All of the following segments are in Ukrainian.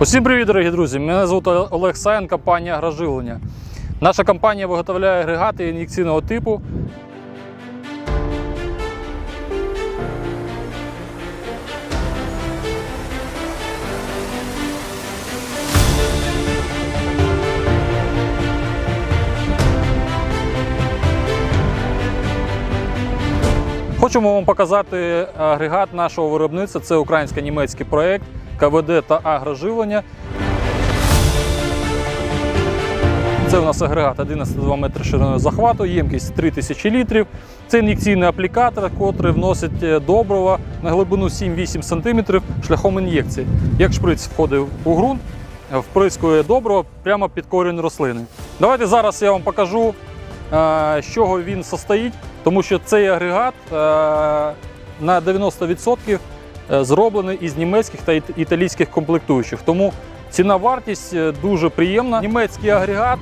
Усім привіт, дорогі друзі! Мене звати Олег Саєн, компанія Агроживлення. Наша компанія виготовляє агрегати ін'єкційного типу. Хочемо вам показати агрегат нашого виробництва. Це українсько-німецький проєкт КВД та агроживлення. Це у нас агрегат 11,2 метри шириною захвату, ємкість 3000 літрів. Це ін'єкційний аплікатор, який вносить е, добрива на глибину 7-8 см шляхом ін'єкції. Як шприц входить у ґрунт, вприскує добриво прямо під корінь рослини. Давайте зараз я вам покажу, е, з чого він состоїть, тому що цей агрегат е, на 90% е, зроблений із німецьких та італійських комплектуючих. Тому ціна вартість е, дуже приємна. Німецький агрегат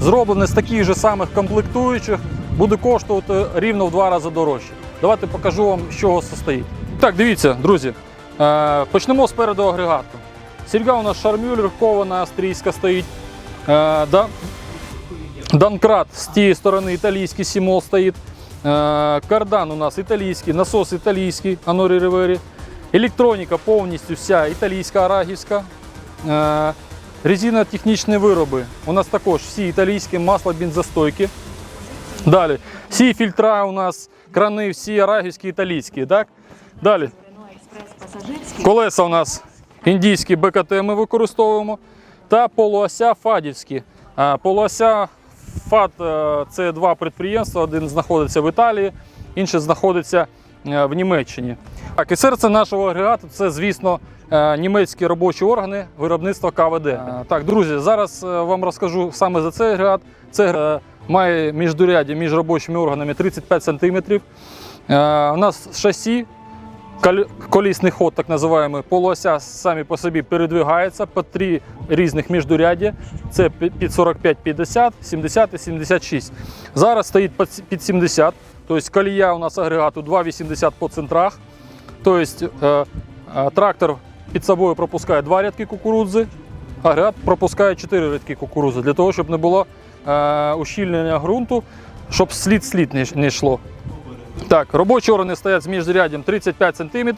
зроблений з таких же самих комплектуючих, буде коштувати рівно в два рази дорожче. Давайте покажу вам, з чого состоїть. Так, дивіться, друзі. Е, почнемо спереду агрегату. Сільга у нас шармюлер, кована австрійська стоїть. Е, Данкрат з тієї сторони італійський сімол стоїть. Е, Кардан у нас італійський, насос італійський, Анорі Ривері. Електроніка повністю вся італійська арагівська. Е, Резинотехнічні вироби. У нас також всі італійські масло бензостойкі. Далі. Всі фільтра у нас, крани, всі арагівські, італійські. Так? Далі. Колеса у нас індійські БКТ ми використовуємо та полуося фадівські. Полуося ФАД е, це два підприємства. Один знаходиться в Італії, інший знаходиться е, в Німеччині. Так, і серце нашого агрегату це, звісно, е, німецькі робочі органи виробництва КВД. Так, друзі, зараз вам розкажу саме за цей агрегат. Це має міждуряддя між робочими органами 35 см. У нас шасі Колісний ход, так називаємо, полуося самі по собі передвигаються по три різних міждуряддя. Це під 45-50, 70 і 76. Зараз стоїть під 70, тобто колія у нас агрегату 2,80 по центрах. Тобто е, е, трактор під собою пропускає два рядки кукурудзи, агрегат пропускає 4 рядки кукурудзи, для того, щоб не було е, ущільнення ґрунту, щоб слід-слід не, не йшло. Так, робочі органи стоять з міжряддям 35 см,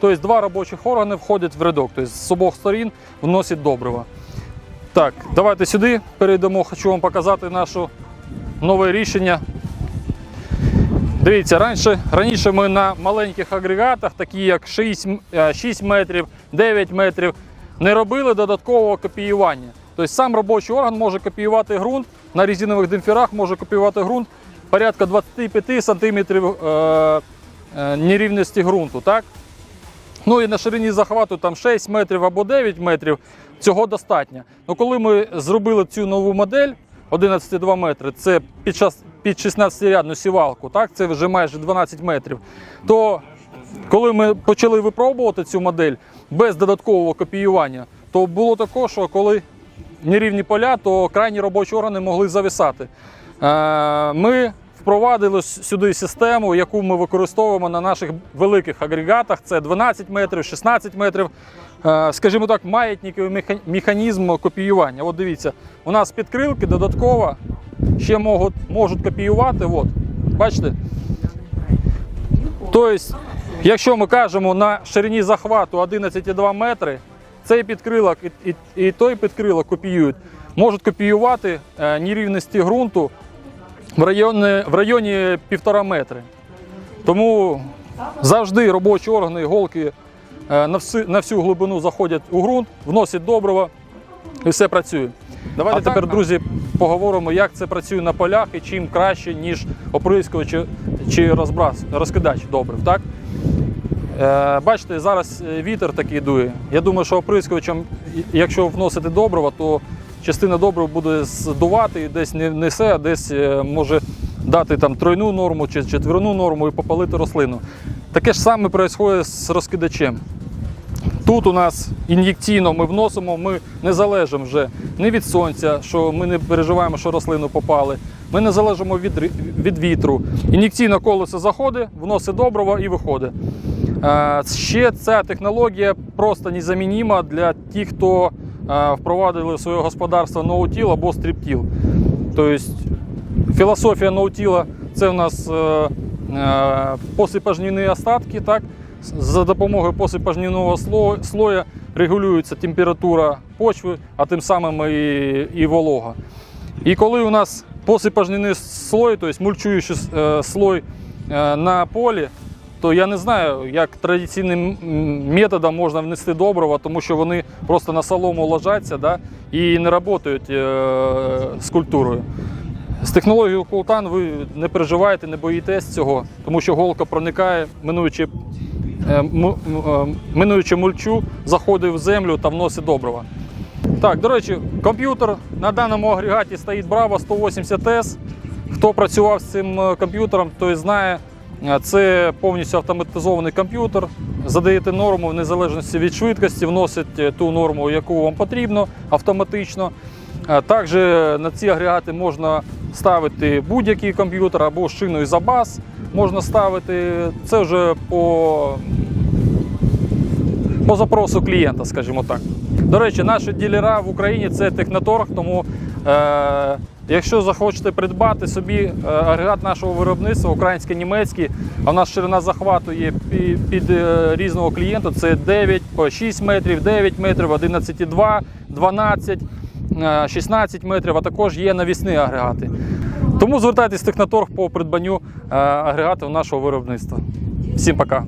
тобто два робочих органи входять в рядок, тобто з обох сторін вносять добрива. Так, давайте сюди перейдемо, хочу вам показати наше нове рішення. Дивіться, раніше, раніше ми на маленьких агрегатах, такі як 6, м- е, 6 метрів, 9 метрів, не робили додаткового копіювання. Тобто сам робочий орган може копіювати ґрунт, на резинових демпферах може копіювати ґрунт порядка 25 сантиметрів е, е, нерівності ґрунту. Так? Ну і на ширині захвату там 6 метрів або 9 метрів, цього достатньо. Ну, коли ми зробили цю нову модель 11,2 метри, це під, час, під 16-рядну сівалку, так? це вже майже 12 метрів, то коли ми почали випробувати цю модель без додаткового копіювання, то було також, що коли нерівні поля, то крайні робочі органи могли зависати. Е, Ми впровадили сюди систему, яку ми використовуємо на наших великих агрегатах. Це 12 метрів, 16 метрів. Е, Скажімо так, маятниковий механізм копіювання. От дивіться, у нас підкрилки додатково ще можуть, можуть копіювати. От, бачите? Тобто, якщо ми кажемо на ширині захвату 11,2 метри, цей підкрилок і, і, і той підкрилок копіюють, можуть копіювати е, нерівності ґрунту в районі, в районі півтора метри. Тому завжди робочі органи, голки е, на всю, на всю глибину заходять у ґрунт, вносять добриво і все працює. Давайте А тепер, а- друзі, поговоримо, як це працює на полях і чим краще, ніж оприскувач чи, чи розбрас, розкидач добрив. Так? Е, бачите, зараз е, вітер такий дує. Я думаю, що оприскувачем, якщо вносити добриво, то частина добрив буде здувати і десь не несе, а десь е, може дати там тройну норму чи четверну норму і попалити рослину. Таке ж саме відбувається з розкидачем. Тут у нас ін'єкційно ми вносимо, ми не залежимо вже ні від сонця, що ми не переживаємо, що рослину попали. Ми не залежимо від, від вітру. Ін'єкційне колесо заходить, вносить добриво і виходить. Е, Ще ця технологія просто незамінима для тих, хто впровадили в своє господарство ноутіл або стріптіл. Тобто філософія ноутіла це у нас е, е, остатки. Так? За допомогою посипожнівного слоя регулюється температура почви, а тим самим і, і волога. І коли у нас посипожнівний слой, тобто мульчуючий е, слой е, на полі, то я не знаю, як традиційним методом можна внести добрива, тому що вони просто на солому ложаться да, і не працюють е, з культурою. З технологією Култан ви не переживаєте, не боїтесь цього, тому що голка проникає, минуючи, е, е, минуючи мульчу, заходить в землю та вносить добрива. Так, до речі, комп'ютер на даному агрегаті стоїть Bravo 180S. Хто працював з цим комп'ютером, той знає, це повністю автоматизований комп'ютер. Задаєте норму в незалежності від швидкості, вносите ту норму, яку вам потрібно автоматично. Е, Також на ці агрегати можна ставити будь-який комп'ютер або шину і забас можна ставити. Це вже по по запросу клієнта, скажімо так. До речі, наші ділера в Україні це Техноторг, тому е, якщо захочете придбати собі е, агрегат нашого виробництва, українсько-німецький, а в нас ширина захвату є пі- під е, різного клієнта, це 9 по 6 метрів, 9 метрів, 11,2, 12, е, 16 метрів, а також є навісні агрегати. Тому звертайтесь в Техноторг по придбанню е, агрегатів нашого виробництва. Всім пока!